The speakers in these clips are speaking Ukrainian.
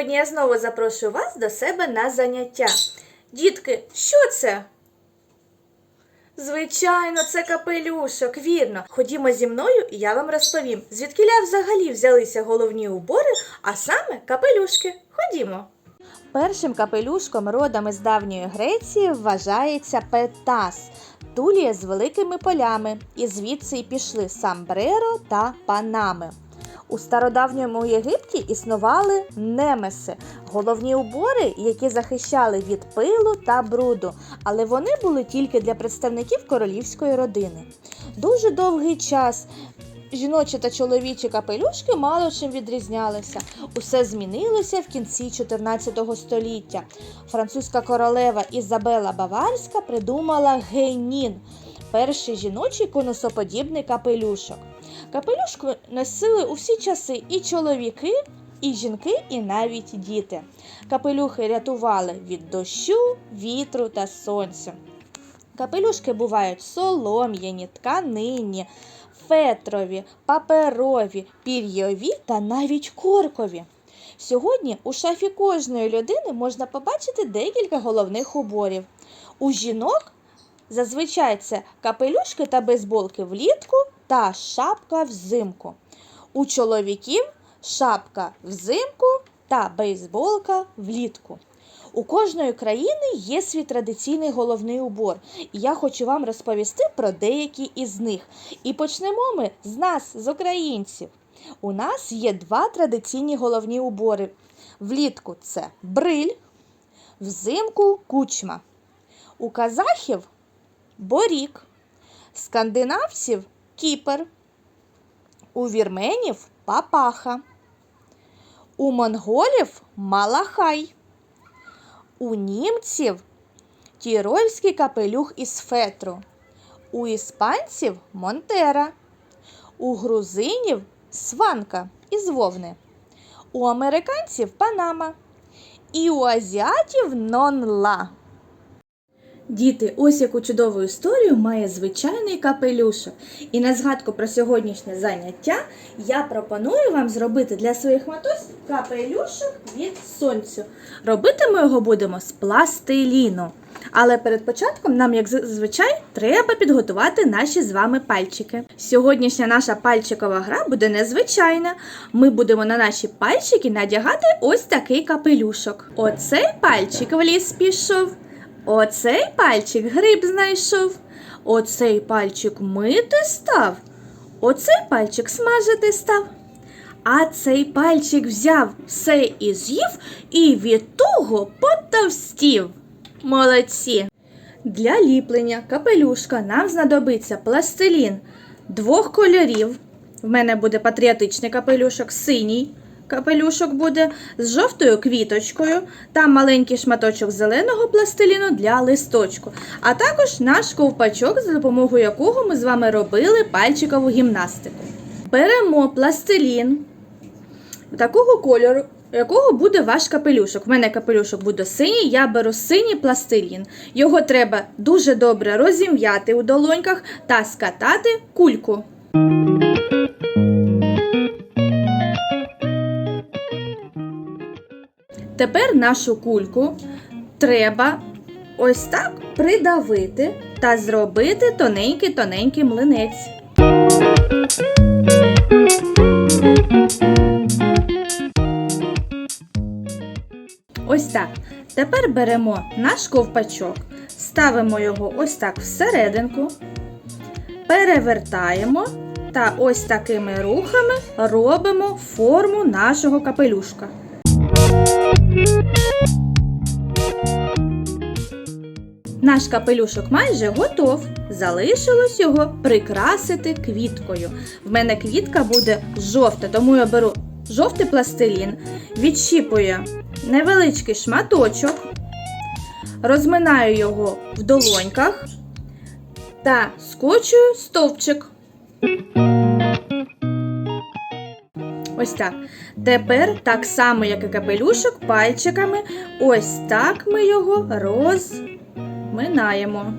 Сьогодні я знову запрошую вас до себе на заняття. Дітки, що це? Звичайно, це капелюшок, вірно. Ходімо зі мною, і я вам розповім, звідкиля взагалі взялися головні убори, а саме капелюшки. Ходімо. Першим капелюшком родом із давньої Греції вважається Петас, тулія з великими полями, і звідси й пішли самбреро та панами. У стародавньому Єгипті існували немеси, головні убори, які захищали від пилу та бруду, але вони були тільки для представників королівської родини. Дуже довгий час жіночі та чоловічі капелюшки мало чим відрізнялися. Усе змінилося в кінці 14 століття. Французька королева Ізабела Баварська придумала гейнін перший жіночий конусоподібний капелюшок. Капелюшку носили у всі часи і чоловіки, і жінки, і навіть діти. Капелюхи рятували від дощу, вітру та сонця. Капелюшки бувають солом'яні, тканинні, фетрові, паперові, пір'йові та навіть коркові. Сьогодні у шафі кожної людини можна побачити декілька головних уборів. У жінок зазвичай це капелюшки та бейсболки влітку та шапка взимку. У чоловіків шапка взимку та бейсболка влітку. У кожної країни є свій традиційний головний убор, і я хочу вам розповісти про деякі із них. І почнемо ми з нас, з українців. У нас є два традиційні головні убори. Влітку це бриль, взимку кучма. У казахів борік, скандинавців кіпер, у вірменів папаха, у монголів малахай, у німців тірольський капелюх із фетру, у іспанців монтера, у грузинів сванка із вовни, у американців панама. І у азіатів нонла. Діти, ось яку чудову історію має звичайний капелюшок. І на згадку про сьогоднішнє заняття я пропоную вам зробити для своїх матусь капелюшок від сонцю. Робити ми його будемо з пластиліну. Але перед початком нам, як зазвичай, треба підготувати наші з вами пальчики. Сьогоднішня наша пальчикова гра буде незвичайна. Ми будемо на наші пальчики надягати ось такий капелюшок. Оцей пальчик в ліс пішов. Оцей пальчик гриб знайшов. Оцей пальчик мити став. Оцей пальчик смажити став. А цей пальчик взяв все і з'їв і від того потовстів. Молодці! Для ліплення капелюшка нам знадобиться пластилін двох кольорів. В мене буде патріотичний капелюшок, синій капелюшок буде з жовтою квіточкою та маленький шматочок зеленого пластиліну для листочку, а також наш ковпачок, за допомогою якого ми з вами робили пальчикову гімнастику. Беремо пластилін такого кольору, якого буде ваш капелюшок. У мене капелюшок буде синій, я беру синій пластилін. Його треба дуже добре розім'яти у долоньках та скатати кульку. Тепер нашу кульку треба ось так придавити та зробити тоненький-тоненький млинець. Ось так. Тепер беремо наш ковпачок, ставимо його ось так всерединку, перевертаємо та ось такими рухами робимо форму нашого капелюшка. Наш капелюшок майже готов. Залишилось його прикрасити квіткою. В мене квітка буде жовта, тому я беру жовтий пластилін, відщіпую невеличкий шматочок, розминаю його в долоньках та скочую стовпчик. Ось так. Тепер, так само, як і капелюшок, пальчиками, ось так ми його розминаємо.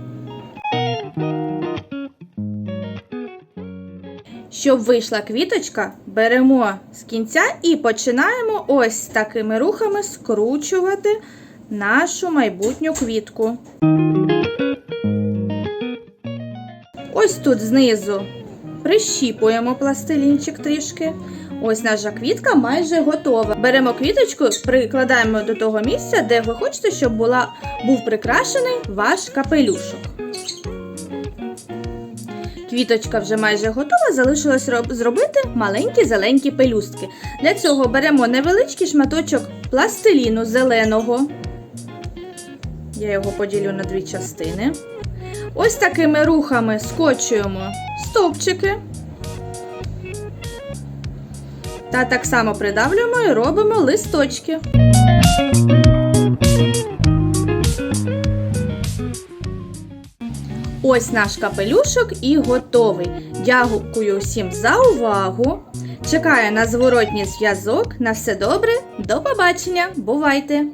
Щоб вийшла квіточка, беремо з кінця і починаємо ось такими рухами скручувати нашу майбутню квітку. Ось тут знизу прищіпуємо пластилінчик трішки. Ось наша квітка майже готова. Беремо квіточку, прикладаємо до того місця, де ви хочете, щоб була, був прикрашений ваш капелюшок. Квіточка вже майже готова, залишилось роб- зробити маленькі зеленькі пелюстки. Для цього беремо невеличкий шматочок пластиліну зеленого. Я його поділю на дві частини. Ось такими рухами скочуємо стовпчики. Та так само придавлюємо і робимо листочки. Ось наш капелюшок і готовий. Дякую всім за увагу. Чекаю на зворотній зв'язок. На все добре. До побачення. Бувайте!